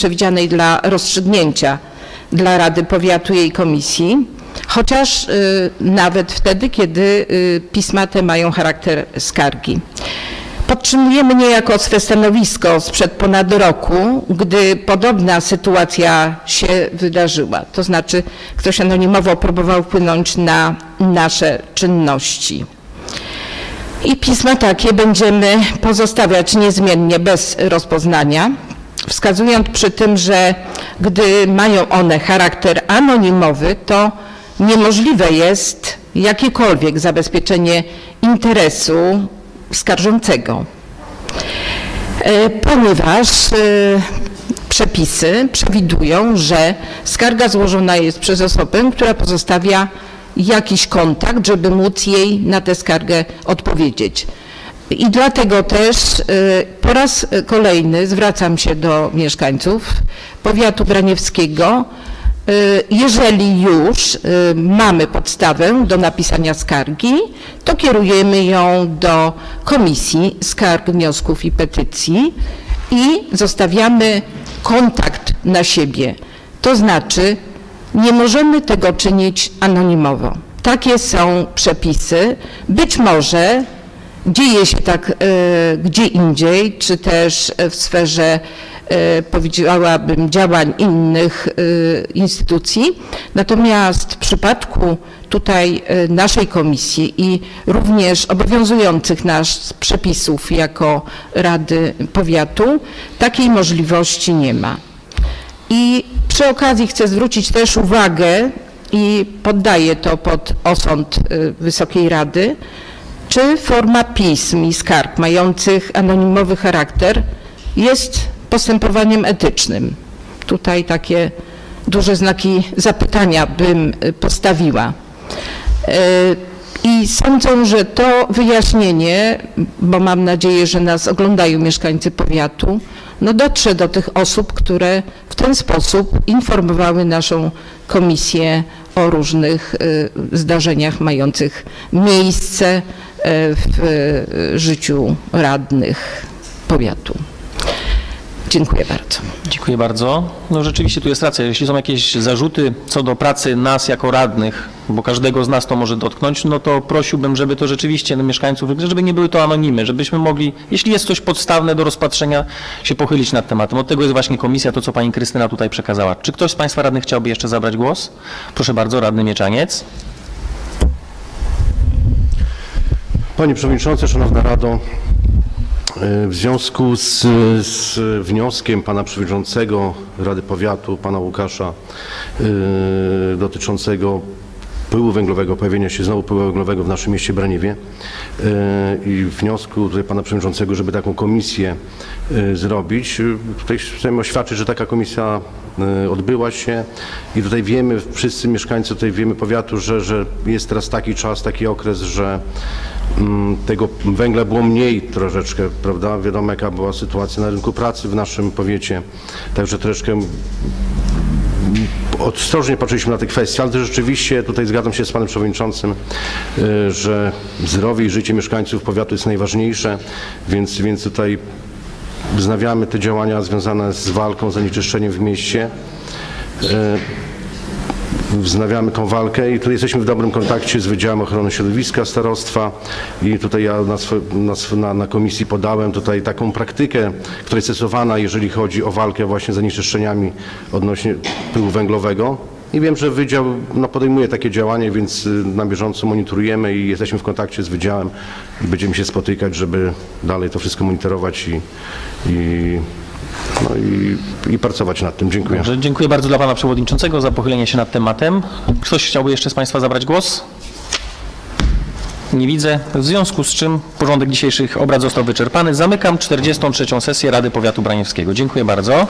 przewidzianej dla rozstrzygnięcia dla Rady Powiatu i jej komisji, chociaż y, nawet wtedy, kiedy y, pisma te mają charakter skargi. Podtrzymujemy niejako swe stanowisko sprzed ponad roku, gdy podobna sytuacja się wydarzyła. To znaczy ktoś anonimowo próbował wpłynąć na nasze czynności. I pisma takie będziemy pozostawiać niezmiennie bez rozpoznania, wskazując przy tym, że gdy mają one charakter anonimowy, to niemożliwe jest jakiekolwiek zabezpieczenie interesu skarżącego. E, Ponieważ e, przepisy przewidują, że skarga złożona jest przez osobę, która pozostawia jakiś kontakt, żeby móc jej na tę skargę odpowiedzieć. I dlatego też y, po raz kolejny zwracam się do mieszkańców powiatu braniewskiego. Y, Jeżeli już y, mamy podstawę do napisania skargi, to kierujemy ją do Komisji Skarg, Wniosków i Petycji i zostawiamy kontakt na siebie. To znaczy nie możemy tego czynić anonimowo. Takie są przepisy. Być może dzieje się tak e, gdzie indziej, czy też w sferze e, powiedziałabym działań innych e, instytucji. Natomiast w przypadku tutaj e, naszej komisji i również obowiązujących nas przepisów jako Rady Powiatu takiej możliwości nie ma. I przy okazji chcę zwrócić też uwagę i poddaję to pod osąd Wysokiej Rady, czy forma pism i skarg mających anonimowy charakter jest postępowaniem etycznym. Tutaj takie duże znaki zapytania bym y, postawiła. Y, I sądzę, że to wyjaśnienie, bo mam nadzieję, że nas oglądają mieszkańcy powiatu, no dotrze do tych osób, które w ten sposób informowały naszą komisję o różnych y, zdarzeniach mających miejsce w y, życiu radnych powiatu. Dziękuję bardzo. Dziękuję bardzo. No rzeczywiście tu jest racja. Jeśli są jakieś zarzuty co do pracy nas jako radnych, bo każdego z nas to może dotknąć, no to prosiłbym, żeby to rzeczywiście no, mieszkańców, żeby nie były to anonimy, żebyśmy mogli, jeśli jest coś podstawne do rozpatrzenia, się pochylić nad tematem. Od tego jest właśnie komisja, to co pani Krystyna tutaj przekazała. Czy ktoś z państwa radnych chciałby jeszcze zabrać głos? Proszę bardzo, radny Mieczaniec. Panie Przewodniczący, Szanowna Rado, e, w związku z, z wnioskiem Pana Przewodniczącego Rady Powiatu, Pana Łukasza, e, dotyczącego pyłu węglowego, pojawienia się znowu pyłu węglowego w naszym mieście Braniewie e, i wniosku tutaj Pana Przewodniczącego, żeby taką komisję zrobić. Tutaj chcemy oświadczyć, że taka komisja odbyła się i tutaj wiemy, wszyscy mieszkańcy tutaj wiemy powiatu, że, że jest teraz taki czas, taki okres, że tego węgla było mniej troszeczkę, prawda? Wiadomo jaka była sytuacja na rynku pracy w naszym powiecie, także troszeczkę mm, ostrożnie patrzyliśmy na te kwestie, ale rzeczywiście tutaj zgadzam się z panem przewodniczącym, y, że zdrowie i życie mieszkańców powiatu jest najważniejsze, więc, więc tutaj wznawiamy te działania związane z walką z zanieczyszczeniem w mieście. Wznawiamy tą walkę i tutaj jesteśmy w dobrym kontakcie z Wydziałem Ochrony Środowiska Starostwa i tutaj ja na, na, na, komisji podałem tutaj taką praktykę, która jest stosowana, jeżeli chodzi o walkę właśnie z zanieczyszczeniami odnośnie pyłu węglowego. I wiem, że Wydział no, podejmuje takie działania, więc y, na bieżąco monitorujemy i jesteśmy w kontakcie z Wydziałem i będziemy się spotykać, żeby dalej to wszystko monitorować i, i, no, i, i pracować nad tym. Dziękuję. Dobrze, dziękuję bardzo dla pana przewodniczącego za pochylenie się nad tematem. Ktoś chciałby jeszcze z państwa zabrać głos? Nie widzę, w związku z czym porządek dzisiejszych obrad został wyczerpany. Zamykam 43. sesję Rady Powiatu Braniewskiego. Dziękuję bardzo.